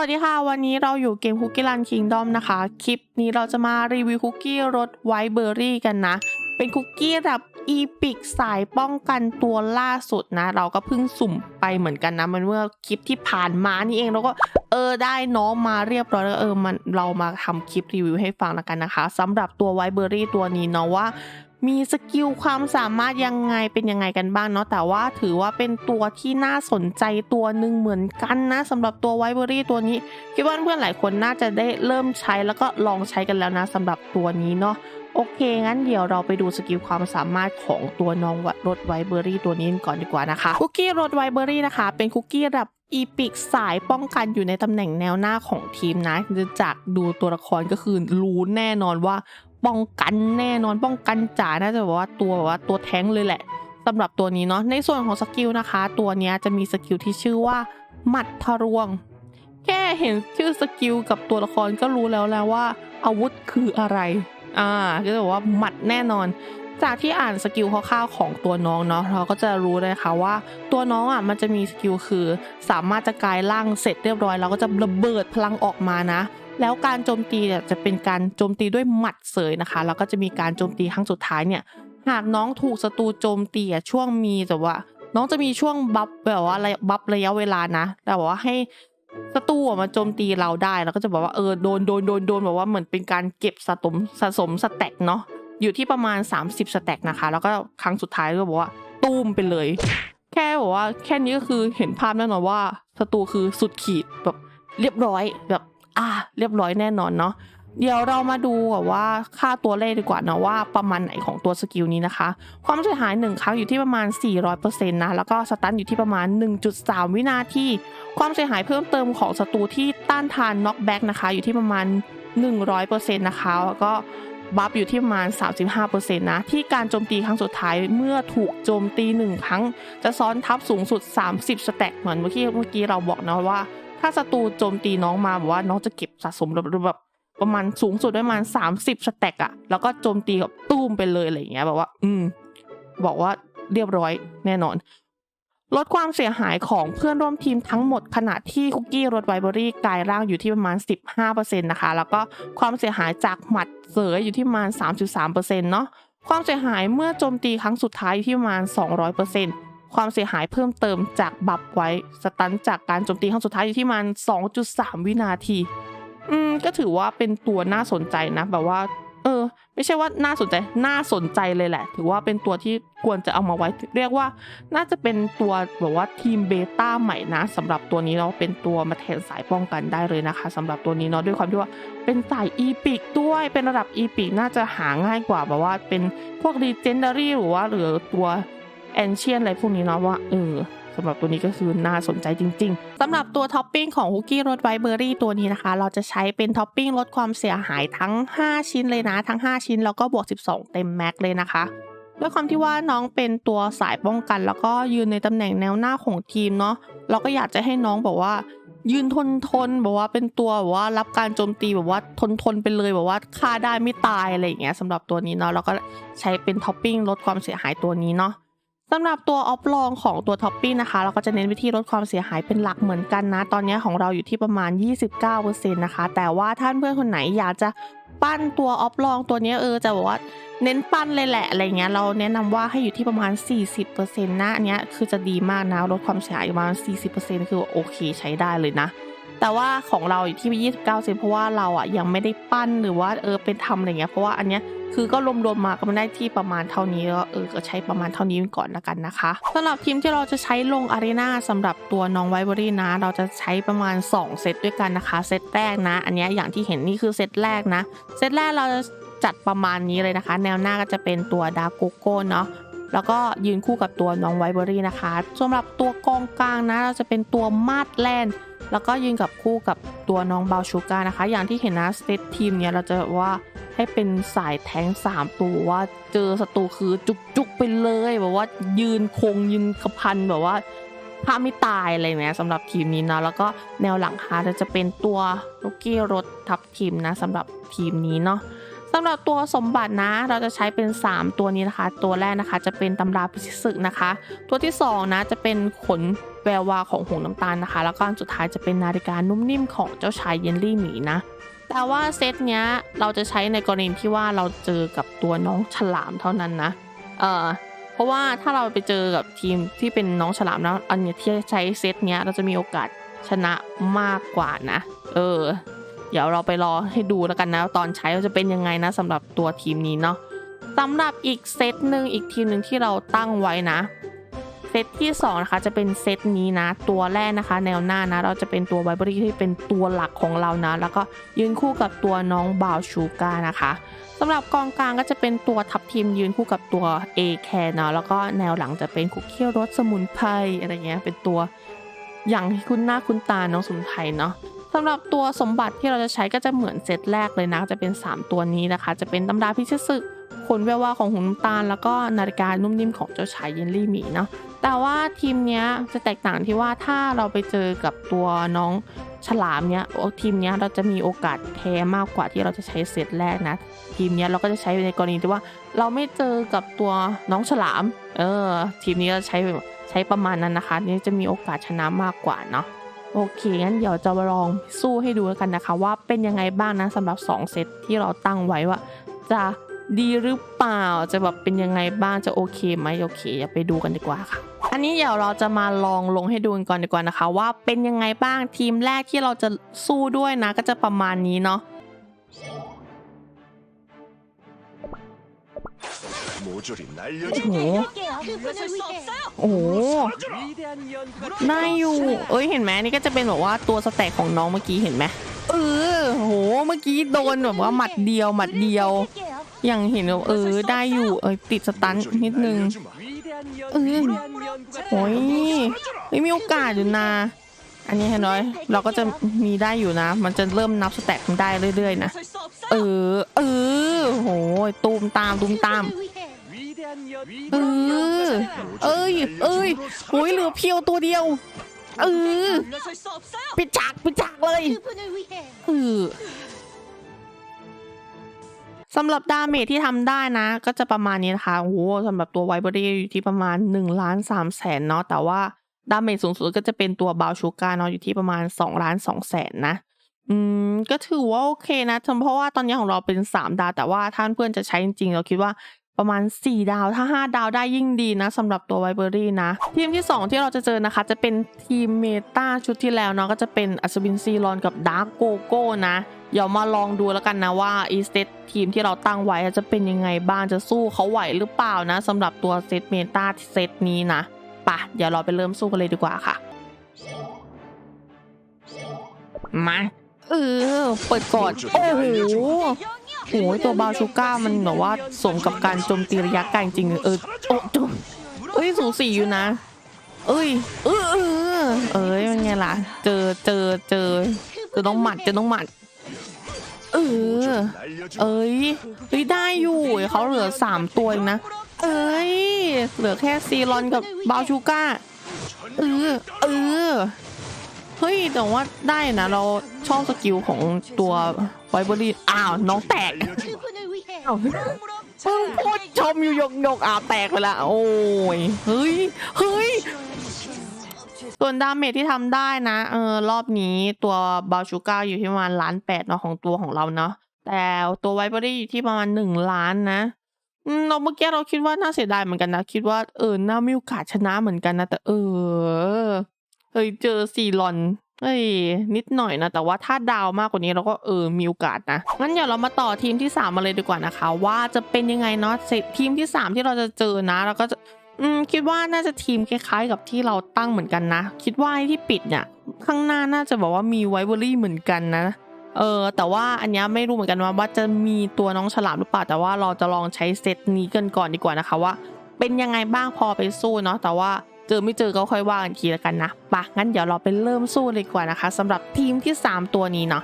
วัสดีค่ะ วันนี้เราอยู่เกมคุกกี้รันคิงดอมนะคะ คลิปนี้เราจะมารีวิวคุกกี้รสไวท์เบอร์รี่กันนะ เป็นคุกกี้แบบอีพิกสายป้องกันตัวล่าสุดนะ เราก็เพิ่งสุ่มไปเหมือนกันนะ มันเมื่อคลิปที่ผ่านมานี่เองเราก็เออได้น้องมาเรียบร้อยแล้วเออมันเรามาทำคลิปรีวิวให้ฟังแล้วกันนะคะสำหรับตัวไวท์เบอร์รี่ตัวนี้เนาะว่า มีสกิลความสามารถยังไงเป็นยังไงกันบ้างเนาะแต่ว่าถือว่าเป็นตัวที่น่าสนใจตัวหนึ่งเหมือนกันนะสำหรับตัวไวเบอรี่ตัวนี้คิดว่าเพื่อนหลายคนน่าจะได้เริ่มใช้แล้วก็ลองใช้กันแล้วนะสำหรับตัวนี้เนาะโอเค งั้นเดี๋ยวเราไปดูสกิลความสามารถของตัวน้องรสไวเบอรี่ตัวนี้ก่อนดีกว่านะคะ คุกกี้รสไวเบอรี่นะคะ เป็นคุกกี้ระดับอีพิกสายป้องกันอยู่ในตำแหน่งแนวหน้าของทีมนะจากดูตัวละครก็คือรู้แน่นอนว่า ป้องกันแน่นอนป้องกันจ๋าน่าจะแบบว่าตัวแบบว่าตัวแท้งเลยแหละสำหรับตัวนี้เนาะในส่วนของสกิลนะคะ ตัวนี้จะมีสกิลที่ชื่อว่าหมัดทะลวง แค่เห็นชื่อสกิลกับตัวละครก็รู้แล้วแล้วว่า อาวุธคืออะไรอ่าก็จะบอกว่าหมัดแน่นอน จากที่อ่านสกิลคร่าวๆของตัวน้องเนาะเราก็จะรู้เลยค่ะว่า ตัวน้องอะมันจะมีสกิลคือ สามารถจะกลายร่างเสร็จเรียบร้อยแล้วก็จะระเบิดพลังออกมานะ แล้วการโจมตีเนี่ยจะเป็นการโจมตีด้วยหมัดเสยนะคะ แล้วก็จะมีการโจมตีครั้งสุดท้ายเนี่ย หากน้องถูกศัตรูโจมตีอะช่วงมีแต่ว่า น้องจะมีช่วงบัฟแบบว่าระยะบัฟระยะเวลานะแต่ว่าให้ศัตรูมาโจมตีเราได้แล้วก็จะบอกว่าเออโดนโดนโดนโดนแบบว่าเหมือนเป็นการเก็บสะสมสะสมสแต็กเนาะอยู่ที่ประมาณ 30 สแต็กนะคะ แล้วก็ครั้งสุดท้ายก็บอกว่าตูมไปเลย แค่บอกว่าแค่นี้ก็คือเห็นภาพแน่นอนว่าศัตรูคือสุดขีดแบบเรียบร้อยแบบ เรียบร้อยแน่นอนเนาะเดี๋ยวเรามาดูแบบว่าค่าตัวเลขดีกว่านะว่าประมาณไหนของตัวสกิลนี้นะคะ ความเสียหาย 1 ครั้งอยู่ที่ประมาณ 400%นะแล้วก็สตันอยู่ที่ประมาณ 1.3 วินาที ความเสียหายเพิ่มเติมของศัตรูที่ต้านทานน็อกแบ็กนะคะอยู่ที่ประมาณ 100%นะคะแล้วก็บัฟอยู่ที่ประมาณ 35%นะที่การโจมตีครั้งสุดท้ายเมื่อถูกโจมตีหนึ่งครั้ง จะซ้อนทับสูงสุด 30 สแต็กเหมือนเมื่อกี้เมื่อกี้เราบอกนะว่า ถ้าศัตรูโจมตีน้องมาแบบว่าน้องจะเก็บสะสมแบบประมาณสูงสุดประมาณ 30 สแต็กอะแล้วก็โจมตีกับตุ้มไปเลยอะไรอย่างเงี้ยแบบว่า อืม บอกว่าเรียบร้อยแน่นอน ลดความเสียหายของเพื่อนร่วมทีมทั้งหมดขณะที่คุกกี้รถไวเบอรี่กลายร่างอยู่ที่ประมาณ 15%นะคะ แล้วก็ความเสียหายจากหมัดเสยอยู่ที่ประมาณ 3.3%เนาะความเสียหายเมื่อโจมตีครั้งสุดท้ายอยู่ที่ประมาณ 200% ความเสียหายเพิ่มเติมจากบัฟไว้สตันจากการโจมตีครั้งสุดท้ายอยู่ที่ประมาณ2.3 วินาที อืมก็ถือว่าเป็นตัวน่าสนใจนะ แบบว่า เออ ไม่ใช่ว่าน่าสนใจน่าสนใจเลยแหละ ถือว่าเป็นตัวที่ควรจะเอามาไว้ เรียกว่า น่าจะเป็นตัวแบบว่าทีมเบต้าใหม่นะสำหรับตัวนี้เนาะเป็นตัวมาแทนสายป้องกันได้เลยนะคะสำหรับตัวนี้เนาะด้วยความที่ว่าเป็นสายอีพิกด้วยเป็นระดับอีพิกน่าจะหาง่ายกว่าแบบว่าเป็นพวกรีเจนเดารี่หรือว่าหรือตัว แอนเชียนอะไรพวกนี้เนาะว่าเออสำหรับตัวนี้ก็คือน่าสนใจจริงๆสำหรับตัวท็อปปิ้งของคุกกี้รสไวเบอร์รี่ตัวนี้นะคะ เราจะใช้เป็นท็อปปิ้งลดความเสียหายทั้ง 5 ชิ้นเลยนะ ทั้ง 5 ชิ้นแล้วก็บวก 12 เต็มแม็กเลยนะคะด้วยความที่ว่าน้องเป็นตัวสายป้องกัน แล้วก็ยืนในตำแหน่งแนวหน้าของทีมเนาะเราก็อยากจะให้น้องบอกว่า ยืนทนทนแบบว่าเป็นตัวแบบว่ารับการโจมตีแบบว่าทนทนไปเลยแบบว่าฆ่าได้ไม่ตายอะไรอย่างเงี้ยสำหรับตัวนี้เนาะเราก็ใช้เป็นท็อปปิ้งลดความเสียหายตัวนี้เนาะ สำหรับตัวออฟลองของตัวท็อปปิ้งนะคะ เราก็จะเน้นวิธีลดความเสียหายเป็นหลักเหมือนกันนะ ตอนนี้ของเราอยู่ที่ประมาณ 29%นะคะ แต่ว่าท่านเพื่อนคนไหนอยากจะปั้นตัวออฟลองตัวนี้เออจะบอกว่าเน้นปั้นเลยแหละอะไรเงี้ยเราแนะนำว่าให้อยู่ที่ประมาณ 40%นะอันเนี้ยคือจะดีมากนะลดความเสียหายประมาณ 40%คือโอเคใช้ได้เลยนะ แต่ว่าของเราอยู่ที่ 29%เพราะว่าเราอะยังไม่ได้ปั้นหรือว่าเออเป็นทำอะไรเงี้ยเพราะว่าอันเนี้ยคือก็รวมๆมาก็มันได้ที่ประมาณเท่านี้ก็เออก็ใช้ประมาณเท่านี้ก่อนละกันนะคะสำหรับทีมที่เราจะใช้ลงอารีนาสำหรับตัวน้องไวเบอรี่นะ เราจะใช้ประมาณ 2 เซตด้วยกันนะคะ เซตแรกนะ อันเนี้ยอย่างที่เห็นนี่คือเซตแรกนะ เซตแรกเราจะจัดประมาณนี้เลยนะคะ แนวหน้าก็จะเป็นตัวดาร์โกโก้เนาะแล้วก็ยืนคู่กับตัวน้องไวเบอรี่นะคะสำหรับตัวกองกลางนะ เราจะเป็นตัวมาดแลนด์ แล้วก็ยืนกับคู่กับตัวน้องบาชูกานะคะ อย่างที่เห็นนะสเตตทีมเนี่ยเราจะว่าให้เป็นสายแทงสามตัวว่าเจอศัตรูคือจุกๆไปเลยแบบว่ายืนคงยืนกระพันแบบว่าพาไม่ตายอะไรเนี่ยสำหรับทีมนี้นะแล้วก็แนวหลังคาจะเป็นตัวลูกกี้รถทับทีมนะสำหรับทีมนี้เนาะสำหรับตัวสมบัตินะ เราจะใช้เป็น 3 ตัวนี้นะคะ ตัวแรกนะคะจะเป็นตำราพิศึกนะคะ ตัวที่ 2 นะจะเป็นขน แวววาวของหงน้ำตาลนะคะ แล้วก็อันสุดท้ายจะเป็นนาฬิกานุ่มนิ่มของเจ้าชายเยนลี่หมีนะ แต่ว่าเซตเนี้ยเราจะใช้ในกรณีที่ว่าเราเจอกับตัวน้องฉลามเท่านั้นนะ เออเพราะว่าถ้าเราไปเจอกับทีมที่เป็นน้องฉลามแล้วอันเนี้ยที่ใช้เซตเนี้ยเราจะมีโอกาสชนะมากกว่านะ เออ เดี๋ยวเราไปรอให้ดูแล้วกันนะ ตอนใช้จะเป็นยังไงนะสำหรับตัวทีมนี้เนาะสำหรับอีกเซตหนึ่งอีกทีมหนึ่งที่เราตั้งไว้นะ ตที่2นะคะจะเป็นเซตนี้นะ ตัวแรกนะคะ แนวหน้านะ เราจะเป็นตัวไวเบอรี่ที่เป็นตัวหลักของเรานะ แล้วก็ยืนคู่กับตัวน้องบาวชูกานะคะสำหรับกองกลางก็จะเป็นตัวทัพทีมยืนคู่กับตัว A แคร์เนาะแล้วก็แนวหลังจะเป็นคุกเคียวรสสมุนไพรอะไรเงี้ยเป็นตัวอย่างที่คุณหน้าคุณตาน้องสมุนไพรเนาะสำหรับตัวสมบัติที่เราจะใช้ก็จะเหมือนเซตแรกเลยนะ จะเป็น 3 ตัวนี้นะคะ จะเป็นตำราพิชิตศึกขนแวววาวของหุ่นน้ำตาล แล้วก็นาฬิกานุ่มนิ่มของเจ้าชายเยนลี่หมีเนาะ แต่ว่าทีมเนี้ยจะแตกต่างที่ว่าถ้าเราไปเจอกับตัวน้องฉลามเนี้ยโอ้ทีมเนี้ยเราจะมีโอกาสแพ้มากกว่าที่เราจะใช้เซตแรกนะ ทีมเนี้ยเราก็จะใช้ในกรณีที่ว่า เราไม่เจอกับตัวน้องฉลาม เออ ทีมนี้เราใช้ใช้ประมาณนั้นนะคะนี่จะมีโอกาสชนะมากกว่าเนาะโอเคงั้นเดี๋ยวจะลองสู้ให้ดูกันนะคะ ว่าเป็นยังไงบ้างนะสำหรับ 2 เซตที่เราตั้งไว้ว่า จะดีหรือเปล่าจะแบบเป็นยังไงบ้างจะโอเคไหมโอเคอย่าไปดูกันดีกว่าค่ะ อันนี้เดี๋ยวเราจะมาลองลงให้ดูกันก่อนดีกว่านะคะ ว่าเป็นยังไงบ้างทีมแรกที่เราจะสู้ด้วยนะ ก็จะประมาณนี้เนาะโอ้โหโอ้ได้อยู่ เอ้ยเห็นไหมนี่ก็จะเป็นแบบว่าตัวสแต็กของน้องเมื่อกี้เห็นไหมเออโหเมื่อกี้โดนแบบว่าหมัดเดียวหมัดเดียว อย่างเห็นเออได้อยู่เอ้ยติดสตันนิดนึง โอ้ยไม่มีโอกาสอยู่นะ อันนี้เห็นไหมเราก็จะมีได้อยู่นะ มันจะเริ่มนับสแต็กได้เรื่อยๆนะ เออ เออโหยตูมตามตูมตาม เออ เอ้ย เอ้ยโอ้ยเหลือเพียวตัวเดียว เออ ปิดฉากปิดฉากเลย เออ สำหรับดาเมจที่ทำได้นะ ก็จะประมาณนี้นะคะ โอ้โหสำหรับตัวไวเบอรี่อยู่ที่ประมาณ1ล้าน3แสนเนาะ แต่ว่าดาเมจสูงสุดก็จะเป็นตัวบาวชูการเนาะอยู่ที่ประมาณ2ล้าน2แสนนะ อืม ก็ถือว่าโอเคนะเพราะว่าตอนนี้ของเราเป็น 3 ดาว แต่ว่าท่านเพื่อนจะใช้จริงๆ เราคิดว่าประมาณ 4 ดาวถ้า 5 ดาวได้ยิ่งดีนะสำหรับตัวไวเบอรี่นะ ทีมที่ 2 ที่เราจะเจอนะคะ จะเป็นทีมเมตาชุดที่แล้วเนาะก็จะเป็นอัศวินซีรอนกับดาร์กโกโก้นะ เดี๋ยวมาลองดูแล้วกันนะว่าอีสเตทีมที่เราตั้งไว้จะเป็นยังไงบ้างจะสู้เขาไหวหรือเปล่านะสำหรับตัวเซตเมตาเซตนี้นะปะเดี๋ยวเราไปเริ่มสู้กันเลยดีกว่าค่ะมาเออเปิดก่อนโอ้โหโอ้ยตัวบาชูก้ามันแบบว่าสมกับการโจมตีระยะไกลจริงเออโอ้จเอ้ยสูสีอยู่นะ เอ้ยเออเออเอ้ยมันไงล่ะ เจอเจอเจอจอน้องหมัดจอน้องหมัด เออ เอ้ยเฮ้ยได้อยู่เขาเหลือสามตัวนะ เอ้ย เหลือแค่ซีรอนกับบาวชูก้า เออ เออ เฮ้ย แต่ว่าได้นะ เราชอบสกิลของตัวไวเบอรี่ อ้าว น้องแตกพึ่งพูดชมอยู่ยกยกอ้าวแตกไปละ โอ้ย เฮ้ย เฮ้ย ส่วนดาเมจที่ทำได้นะเออรอบนี้ตัวบาชูก้าอยู่ที่ประมาณล้านแปดเนาะของตัวของเราเนาะแต่ตัวไวเบอรี่อยู่ที่ประมาณหนึ่งล้านนะเราเมื่อกี้เราคิดว่าน่าเสียดายเหมือนกันนะ คิดว่าเออน่ามีโอกาสชนะเหมือนกันนะ แต่เออเฮ้ยเจอซีรอนเฮ้ยนิดหน่อยนะ แต่ว่าถ้าดาวมากกว่านี้เราก็เออมีโอกาสนะงั้นเดี๋ยวเรามาต่อทีมที่ 3 มาเลยดีกว่านะคะ ว่าจะเป็นยังไงเนาะเสร็จทีมที่ 3 ที่เราจะเจอนะ เราก็จะ อืมคิดว่าน่าจะทีมคล้ายๆ กับที่เราตั้งเหมือนกันนะ คิดว่าไอที่ปิดเนี่ยข้างหน้าน่าจะบอกว่ามีไวเบอรี่เหมือนกันนะ เออแต่ว่าอันนี้ไม่รู้เหมือนกันว่าว่าจะมีตัวน้องฉลามหรือเปล่า แต่ว่าเราจะลองใช้เซตนี้กันก่อนดีกว่านะคะว่า เป็นยังไงบ้างพอไปสู้เนาะแต่ว่าเจอไม่เจอก็ค่อยว่ากันทีละกันนะปะงั้นเดี๋ยวเราไปเริ่มสู้เลยดีกว่านะคะสำหรับทีมที่ 3 ตัวนี้เนาะ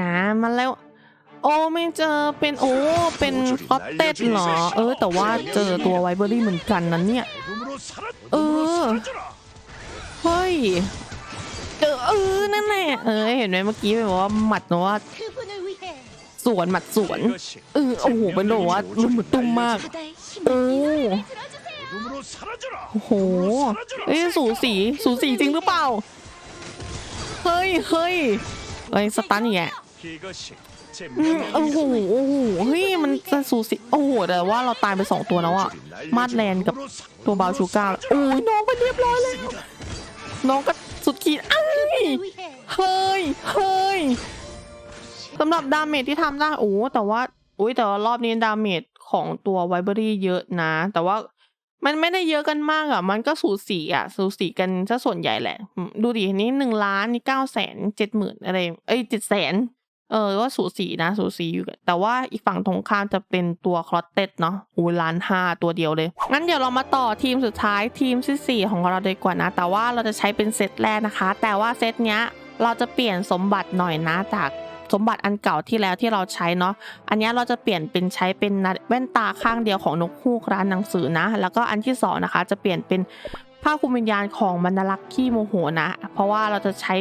งานมาแล้ว โอ้ไม่เจอเป็นโอ้เป็นออตเต็ดเหรอ เออ แต่ว่าเจอตัวไวเบอรี่เหมือนกันนั้นเนี่ย เออ เฮ้ย เออเออนั่นแหละเออเห็นไหมเมื่อกี้แบบว่าหมัดเนาะว่าสวนหมัดสวนเออโอ้โหเป็นแบบว่าลุมตุ้มมากโอ้โหเอ้สูสีสูสีจริงหรือเปล่า เฮ้ยเฮ้ยไอ้สตันเนี่ย โอ้โหโอ้โหเฮ้ยมันจะสูสีโอ้โหแต่ว่าเราตายไปสองตัวแล้วอะมาดแลนกับตัวบาวชูก้าโอ้ยน้องไปเรียบร้อยแล้วน้องก็สุดขีดเอ้ยเฮ้ยเฮ้ยสำหรับดาเมจที่ทำได้โอ้แต่ว่าอุ้ยแต่ว่ารอบนี้ดาเมจของตัวไวเบอรี่เยอะนะ แต่ว่ามันไม่ได้เยอะกันมากอะ มันก็สูสีอะ สูสีกันซะส่วนใหญ่แหละ ดูดินี้หนึ่งล้านนี่เก้าแสนเจ็ดหมื่นอะไร เอ้ยเจ็ดแสน เออว่าสูสีนะ สูสีอยู่กันแต่ว่าอีกฝั่งตรงข้ามจะเป็นตัวคลอตเต็ดเนาะอูล้านห้าตัวเดียวเลย งั้นเดี๋ยวเรามาต่อทีมสุดท้ายทีมที่สี่ของเราดีกว่านะ แต่ว่าเราจะใช้เป็นเซตแรกนะคะ แต่ว่าเซตเนี้ยเราจะเปลี่ยนสมบัติหน่อยนะจากสมบัติอันเก่าที่แล้วที่เราใช้เนาะ อันนี้เราจะเปลี่ยนเป็นใช้เป็นแว่นตาข้างเดียวของนกฮูกร้านหนังสือนะ แล้วก็อันที่สองนะคะจะเปลี่ยนเป็นผ้าคลุมวิญญาณของบรรลักษ์ขี้โมโหนะ เพราะว่าเราจะใช้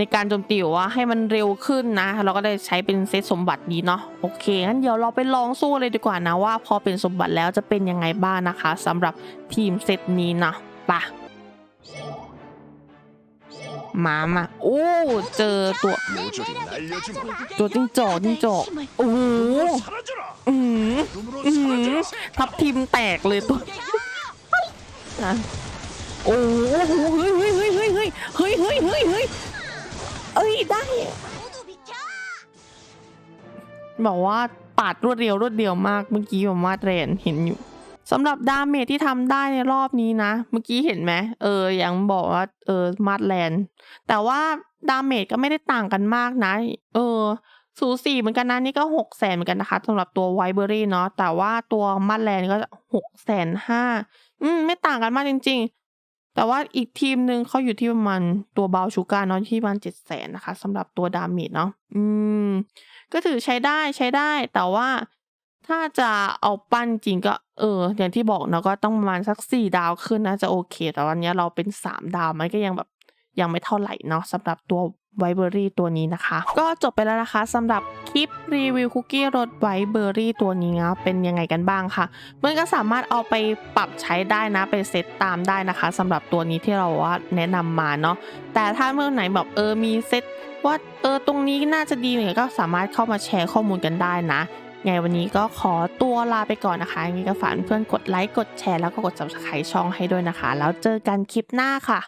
ในการโจมตีว่าให้มันเร็วขึ้นนะ เราก็ได้ใช้เป็นเซตสมบัตินี้เนาะโอเคงั้นเดี๋ยวเราไปลองสู้เลยดีกว่านะว่า พอเป็นสมบัติแล้วจะเป็นยังไงบ้างนะคะ สำหรับทีมเซตนี้นะปะมามาโอ้เจอตัว ตัวจิงจอกจิงจอกโอ้โหอืมอืมทับทีมแตกเลยตัวโอ้โหเฮ้ยเฮ้ยเฮ้ยเฮ้ยเฮ้ยเฮ้ยเฮ้ย อ้ยได้ บอกว่าปาดรวดเร็วรวดเดียวมากเมื่อกี้ผมว่าเรนเห็นอยู่สำหรับดาเมจที่ทำได้ในรอบนี้นะ เมื่อกี้เห็นไหมเออยังบอกว่าเออมาดแลนแต่ว่าดาเมจก็ไม่ได้ต่างกันมากนะ เออสูสีเหมือนกันนะนี่ก็หกแสนเหมือนกันนะคะสำหรับตัวไวเบอรี่เนาะแต่ว่าตัวมาดแลนก็หกแสนห้าอืมไม่ต่างกันมากจริง แต่ว่าอีกทีมหนึ่งเขาอยู่ที่ประมาณตัวบาชูการเนาะที่ประมาณเจ็ดแสนนะคะสำหรับตัวดาเมจเนาะอืม ก็ถือใช้ได้ใช้ได้ แต่ว่าถ้าจะเอาปั้นจริงก็เออ อย่างที่บอกเนาะก็ต้องประมาณสักสี่ดาวขึ้นนะจะโอเค แต่วันนี้เราเป็นสามดาวมันก็ยังแบบยังไม่เท่าไหร่เนาะสำหรับตัวไวเบอรี่ตัวนี้นะคะ ก็จบไปแล้วนะคะสำหรับ คลิปรีวิวคุกกี้รสไวเบอร์รี่ตัวนี้นะเป็นยังไงกันบ้างค่ะมันก็สามารถเอาไปปรับใช้ได้นะไปเซตตามได้นะคะสำหรับตัวนี้ที่เราว่าแนะนำมาเนาะแต่ถ้าเมื่อไหนแบบเออมีเซตว่าเออตรงนี้น่าจะดีเนี่ยก็สามารถเข้ามาแชร์ข้อมูลกันได้นะไงวันนี้ก็ขอตัวลาไปก่อนนะคะยังไงก็ฝากเพื่อนกดไลค์กดแชร์แล้วก็กด subscribe ช่องให้ด้วยนะคะ แล้วเจอกันคลิปหน้าค่ะ